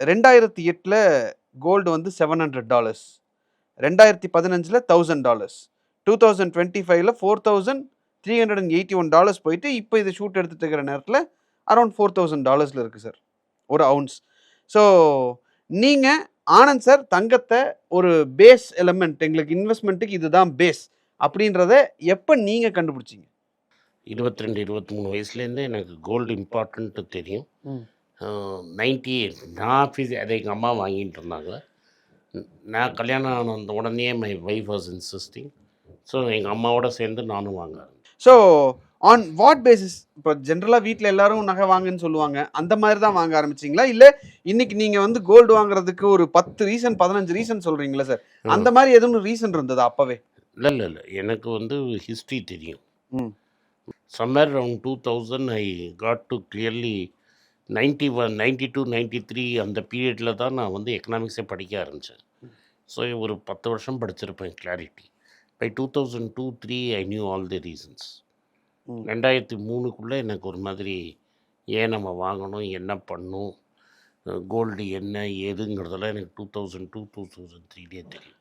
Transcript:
ரெண்டாயிரத்தி எட்டில் கோல்டு வந்து செவன் ஹண்ட்ரட் டாலர்ஸ் ரெண்டாயிரத்தி பதினஞ்சில் thousand dollars two thousand twenty ஃபைவ்ல four thousand three hundred and eighty one dollars போயிட்டு இப்போ இது ஷூட் எடுத்துட்டு இருக்கிற நேரத்தில் அரௌண்ட் ஃபோர் தௌசண்ட் டாலர்ஸில் இருக்குது சார் ஒரு அவுன்ஸ் ஸோ நீங்கள் ஆனந்த் சார் தங்கத்தை ஒரு பேஸ் எலமெண்ட் எங்களுக்கு இன்வெஸ்ட்மெண்ட்டுக்கு இதுதான் பேஸ் அப்படின்றத எப்போ நீங்கள் கண்டுபிடிச்சிங்க? இருபத்தி ரெண்டு இருபத்தி மூணு வயசுலேருந்தே எனக்கு கோல்டு இம்பார்ட்டன்ட்டு தெரியும். ம். Ninety eight. நான் ஃபிஸ் அதை எங்கள் அம்மா வாங்கிட்டு இருந்தாங்க. நான் கல்யாணம் ஆன உடனே my wife was insisting so எங்கள் அம்மாவோட சேர்ந்து நானும் வாங்க. ஸோ ஆன் வாட் பேசிஸ் இப்போ ஜென்ரலாக வீட்டில் எல்லாரும் நகை வாங்குன்னு சொல்லுவாங்க. அந்த மாதிரி தான் வாங்க ஆரம்பிச்சிங்களா? இல்லை இன்னைக்கு நீங்கள் வந்து கோல்டு வாங்குறதுக்கு ஒரு பத்து ரீசன் பதினஞ்சு ரீசன் சொல்கிறீங்களா சார் அந்த மாதிரி எதுவும் ரீசன் இருந்ததா அப்போவே? இல்லை இல்லை இல்லை. எனக்கு வந்து ஹிஸ்ட்ரி தெரியும். ம். Summer around two thousand I got to clearly ninety one ninety two ninety three அந்த பீரியடில் தான் நான் வந்து எக்கனாமிக்ஸே படிக்க ஆரம்பித்தேன் ஸோ ஒரு பத்து வருஷம் படிச்சிருப்பேன் clarity by two thousand two three I knew all the reasons. ரெண்டாயிரத்தி மூணுக்குள்ளே எனக்கு ஒரு மாதிரி ஏன் நம்ம வாங்கணும் என்ன பண்ணும் கோல்டு என்ன ஏதுங்கிறதெல்லாம் எனக்கு two thousand two two thousand த்ரீலேயே தெரியும்.